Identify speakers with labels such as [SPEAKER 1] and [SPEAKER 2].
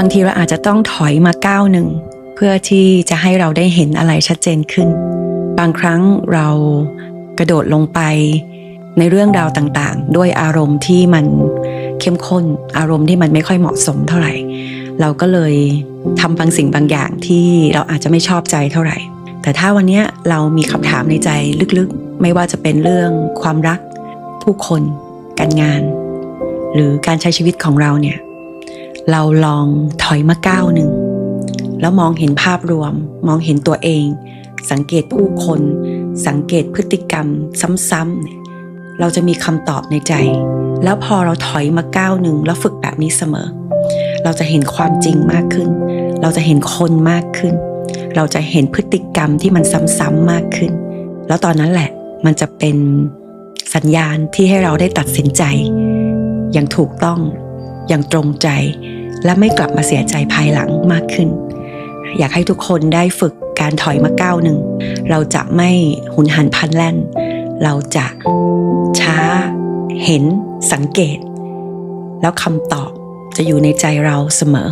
[SPEAKER 1] บางทีเราอาจจะต้องถอยมาก้าวหนึ่งเพื่อที่จะให้เราได้เห็นอะไรชัดเจนขึ้น บางครั้งเรากระโดดลงไปในเรื่องราวต่างๆ ด้วยอารมณ์ที่มันเข้มข้น อารมณ์ที่มันไม่ค่อยเหมาะสมเท่าไหร่ เราก็เลยทำบางสิ่งบางอย่างที่เราอาจจะไม่ชอบใจเท่าไหร่ แต่ถ้าวันนี้เรามีคำถามในใจลึกๆ ไม่ว่าจะเป็นเรื่องความรัก ผู้คน การงาน หรือการใช้ชีวิตของเราเนี่ย เราลองถอยมาก้าวหนึ่ง แล้วมองเห็นภาพรวม มองเห็นตัวเอง สังเกตผู้คน สังเกตพฤติกรรมซ้ำๆเราจะมีคำตอบในใจ แล้วพอเราถอยมาก้าวหนึ่งแล้วฝึกแบบนี้เสมอ เราจะเห็นความจริงมากขึ้น เราจะเห็นคนมากขึ้น เราจะเห็นพฤติกรรมที่มันซ้ำๆมากขึ้น แล้วตอนนั้นแหละมันจะเป็นสัญญาณที่ให้เราได้ตัดสินใจ อย่างถูกต้อง อย่างตรงใจ และไม่กลับมาเสียใจภายหลังมากขึ้น อยากให้ทุกคนได้ฝึกการถอยมาก้าวหนึ่ง เราจะไม่หุนหันพันแล่น เราจะช้า เห็นสังเกต แล้วคำตอบจะอยู่ในใจเราเสมอ